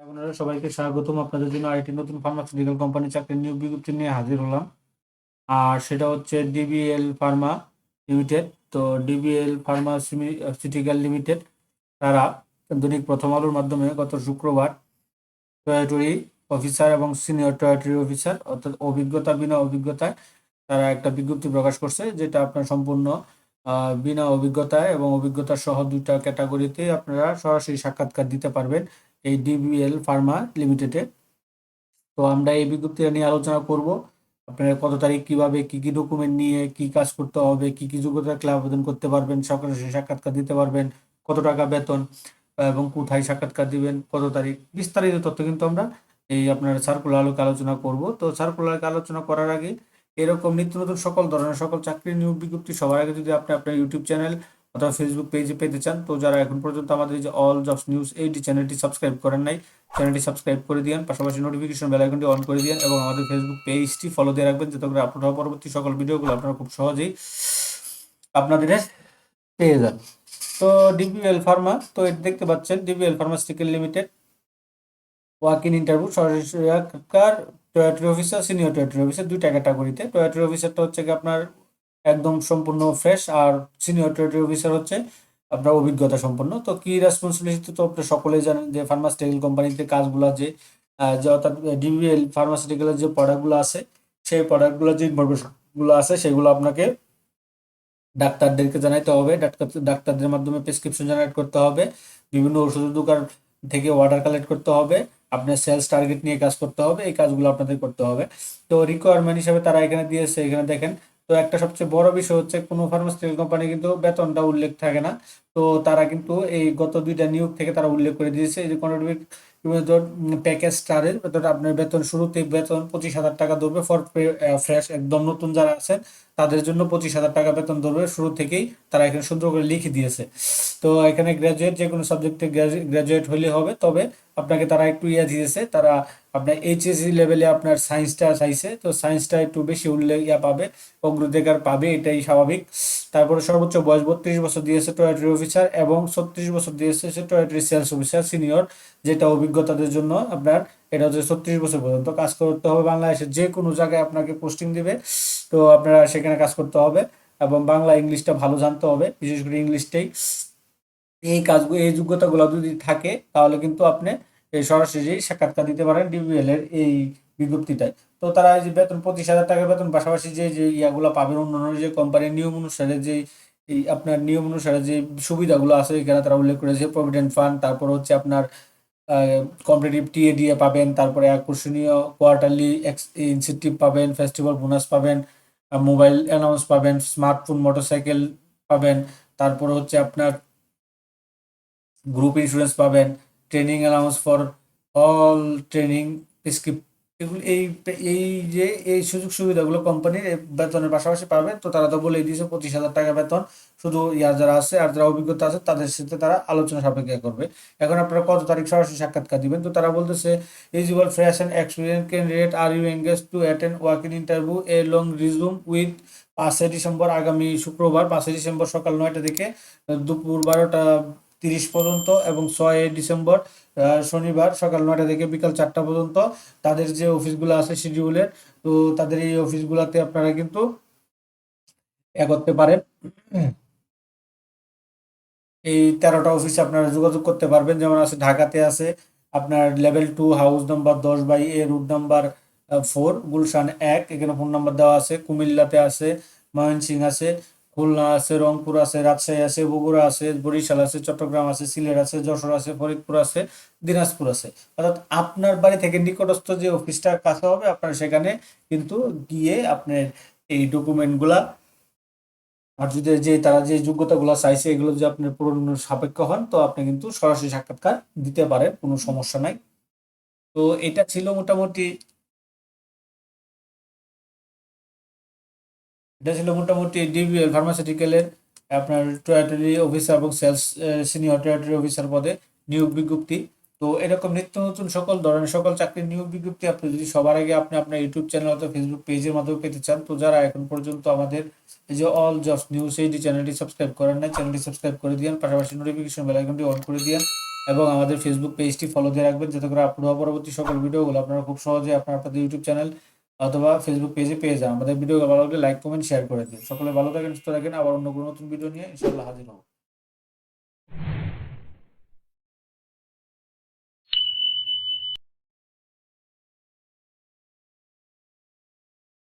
আপনারা সবাইকে স্বাগতম। আপনাদের জন্য আরেকটি নতুন ফার্মাসিউটিক্যাল কোম্পানি চাকরির নিয়োগ বিজ্ঞপ্তি নিয়ে হাজির হলাম। আর সেটা হচ্ছে ডিবিএল ফার্মা লিমিটেড তো ডিবিএল ফার্মাসিউটিক্যাল লিমিটেড তারা দৈনিক প্রথম আলোর মাধ্যমে গত শুক্রবার টয়েটরি অফিসার এবং সিনিয়র টয়েটরি অফিসার অর্থাৎ অভিজ্ঞতা বিনা অভিজ্ঞতায় তারা একটা বিজ্ঞপ্তি প্রকাশ করছে, যেটা আপনার সম্পূর্ণ বিনা অভিজ্ঞতায় এবং অভিজ্ঞতা সহ দুইটা ক্যাটাগরিতে আপনারা সরাসরি সাক্ষাৎকার দিতে পারবেন। এই ডিবিএল ফার্মা লিমিটেডে তো আমরা এই বিজ্ঞপ্তিটা নিয়ে আলোচনা করব। আপনারা কত তারিখ, কীভাবে, কি কি ডকুমেন্ট নিয়ে, কি কাজ করতে হবে, কি কি যোগ্যতা ক্লাব আবেদন করতে পারবেন সরাসরি সাক্ষাৎকার দিতে পারবেন, কত টাকা বেতন, এবং কোথায় সাক্ষাৎকার দিবেন, কত তারিখ, বিস্তারিত তথ্য কিন্তু আমরা এই আপনার সার্কুলার আলোকে আলোচনা করব। তো সার্কুলার আলোচনা করার আগে এরকম নিত্য নতুন সকল ধরনের, সকল চাকরি নিয়োগ বিজ্ঞপ্তি সবার আগে যদি আপনি আপনার ইউটিউব চ্যানেল অথবা ফেসবুক পেজে পেতে চান, তো যারা এখন পর্যন্ত আমাদের এই যে অল জবস নিউজ এইটি চ্যানেলটি সাবস্ক্রাইব করেন নাই চ্যানেলটি সাবস্ক্রাইব করে দিন পাশাপাশি নোটিফিকেশন বেল আইকনটি অন করে দিন এবং আমাদের ফেসবুক পেজটি ফলো দিয়ে রাখবেন যাতে করে আপলোড হওয়া পরবর্তী সকল ভিডিওগুলো আপনারা খুব সহজেই আপনাদের পেয়ে যান। তো ডিবিএল ফার্মা তো এটা দেখতে পাচ্ছেন DBL pharmaceutical limited walk in interview Sarkar territory officer senior territory officer দুইটা ক্যাটাগরিতে টয়েটরি অফিসারটা হচ্ছে কি আপনার একদম সম্পূর্ণ ফ্রেশ আর সিনিয়র টয়েটরি অফিসার হচ্ছে আপনার অভিজ্ঞতা সম্পন্ন। তো কি রেসপন্সিবিলিটি তো আপনি সকলেই জানেন যে ফার্মাসিউটিক্যাল কোম্পানিতে কাজগুলো যে অর্থাৎ ডিবিএল ফার্মাসিউটিক্যালের যে প্রোডাক্টগুলো আছে, সেই প্রোডাক্টগুলো যে ইনফরমেশনগুলো আছে, সেগুলো আপনাকে ডাক্তারদেরকে জানাইতে হবে। ডাক্তার, ডাক্তারদের মাধ্যমে প্রেসক্রিপশন জেনারেট করতে হবে। বিভিন্ন ওষুধের দোকান থেকে অর্ডার কালেক্ট করতে হবে। আপনার সেলস টার্গেট নিয়ে কাজ করতে হবে। এই কাজগুলো আপনাদের করতে হবে। তো রিকোয়ারমেন্ট হিসেবে তারা এখানে দিয়েছে। এখানে দেখেন তো একটা সবচেয়ে বড় বিষয় হচ্ছে কোনো ফার্মাসিউটিক্যাল কোম্পানি কিন্তু বেতনটা উল্লেখ থাকে না। তো তারা কিন্তু এই গত দুইটা নিয়োগ থেকে তারা উল্লেখ করে দিয়েছে যে কন্ট্রিবিউট প্যাকেজ স্টারের ধর আপনার বেতন শুরুতে বেতন পঁচিশ হাজার টাকা ধরবে ফর ফ্রেশ একদম নতুন যারা আছেন তাদের জন্য পঁচিশ হাজার টাকা বেতন ধরবে, শুরু থেকেই তারা এখানে সুন্দর করে লিখে দিয়েছে। তো এখানে গ্রাজুয়েট যে কোনো সাবজেক্টে গ্রাজুয়েট হলে হবে। তবে আপনাকে তারা একটু ইয়ে দিয়েছে, তারা আপনার এইচএসসি লেভেলে আপনার সায়েন্সটা চাইছে। তো সায়েন্সটা একটু বেশি উল্লেখ ইয়া পাবে, অগ্রাধিকার পাবে, এটাই স্বাভাবিক। তারপরে সর্বোচ্চ বয়স বত্রিশ বছর দিয়েছে টয়েটরি অফিসার এবং ছত্রিশ বছর দিয়েছে সে টয়েটরি সেলস অফিসার সিনিয়র যেটা অভিজ্ঞতাদের জন্য আপনার এটা হচ্ছে ছত্রিশ বছর পর্যন্ত কাজ করতে হবে। বাংলাদেশে যে কোনো জায়গায় আপনাকে পোস্টিং দিবে, তো আপনারা সেখানে কাজ করতে হবে এবং বাংলা, ইংলিশটা ভালো জানতে হবে। বিশেষ করে ইংলিশটাই। এই কাজগুলো এই যোগ্যতাগুলো যদি থাকে, তাহলে কিন্তু আপনি এই সরাসরি সাক্ষাৎকার দিতে পারেন ডিবিএল এর এই বিজ্ঞপ্তিটায় তো তারা এই যে বেতন পঁচিশ হাজার টাকা বেতন পাশাপাশি যে যে ইয়াগুলো পাবেন অন্যান্য যে কোম্পানির নিয়ম অনুসারে যে, এই আপনার নিয়ম অনুসারে যে সুবিধাগুলো আছে, এখানে তারা উল্লেখ করেছে প্রভিডেন্ট ফান্ড তারপর হচ্ছে আপনার কম্পিটিটিভ টিএডিএ পাবেন, তারপরে আকর্ষণীয় কোয়ার্টারলি ইনসেন্টিভ পাবেন ফেস্টিভ্যাল বোনাস পাবেন মোবাইল অ্যানাউন্স পাবেন স্মার্টফোন মোটরসাইকেল পাবেন, তারপর হচ্ছে আপনার গ্রুপ ইন্স্যুরেন্স পাবেন training allowance for all training script এগুলো এই এই যে, এই সুযোগ সুবিধাগুলো কোম্পানির বেতনের পাশাপাশি পাবেন, তো তারা তো বলেই দিয়েছে, পঁচিশ হাজার টাকা বেতন। শুধু ইয়ার যারা আছে আর যারা অভিজ্ঞতা আছে, তাদের সাথে তারা আলোচনা সাপেক্ষে করবে। এখন আপনারা কত তারিখ সরাসরি সাক্ষাৎকার দিবেন? তো তারা বলতেছে eligible fresh and experience candidate are you engage to attend working interview a long resume with পাঁচই ডিসেম্বর আগামী শুক্রবার পাঁচই ডিসেম্বর সকাল নয়টা থেকে দুপুর বারোটা তিরিশ পর্যন্ত এবং ছয় ডিসেম্বর শনিবার সকাল নয়টা থেকে বিকাল চারটা পর্যন্ত তাদের যে অফিসগুলো আছে শিডিউলের, তো তাদের এই অফিসগুলোতে আপনারা কিন্তু করতে পারেন। এই তেরোটা অফিসে আপনারা যোগাযোগ করতে পারবেন। যেমন আছে ঢাকাতে আছে আপনার লেভেল টু, হাউস নাম্বার দশ by A, road number four, Gulshan এক, এখানে ফোন নাম্বার দেওয়া আছে। কুমিল্লাতে আছে, ময়মনসিংহ আছে খুলনা আছে, রংপুর আছে, রাজশাহী আছে, বগুড়া আছে, বরিশাল আছে, চট্টগ্রাম আছে, সিলেট আছে, যশোর আছে, ফরিদপুর আছে, দিনাজপুর আছে। অর্থাৎ আপনার বাড়ি থেকে নিকটস্থ যে অফিসটা কাছে হবে, আপনার সেখানে কিন্তু গিয়ে আপনার এই ডকুমেন্টগুলা আর যদি যে তারা যে যোগ্যতাগুলো চাইছে, এগুলো যদি আপনার পূরণ সাপেক্ষ হন, তো আপনি কিন্তু সরাসরি সাক্ষাৎকার দিতে পারেন, কোনো সমস্যা নাই। তো এটা ছিল মোটামুটি এটা ছিল মোটামুটি ডিবিএল ফার্মাসিউটিক্যালের আপনার টেরিটরি অফিসার এবং সেলস সিনিয়র টেরিটরি অফিসার পদে নিয়োগ বিজ্ঞপ্তি। তো এরকম নিত্য নতুন সকল ধরনের সকল চাকরির নিয়োগ বিজ্ঞপ্তি আপনি যদি সবার আগে আপনি আপনার ইউটিউব চ্যানেল অথবা ফেসবুক পেজের মাধ্যমে পেতে চান, তো যারা এখন পর্যন্ত আমাদের এই যে অল জবস নিউজ এই চ্যানেলটি সাবস্ক্রাইব করেন না চ্যানেলটি সাবস্ক্রাইব করে দিন পাশাপাশি নোটিফিকেশন বেল আইকনটি অন করে দিন এবং আমাদের ফেসবুক পেজটি ফলো দিয়ে রাখবেন, যাতে করে হওয়া পরবর্তী সকল ভিডিওগুলো আপনারা খুব সহজে আপনার আপনাদের ইউটিউব চ্যানেল অথবা ফেসবুক পেজে পেয়ে যান আমাদের ভিডিও ভালো লাগলে লাইক কমেন্ট শেয়ার করে দিন সকলে ভালো থাকেন, সুস্থ থাকেন। আবার অন্য কোনো নতুন ভিডিও নিয়ে ইনশাল্লাহ হাজির হব।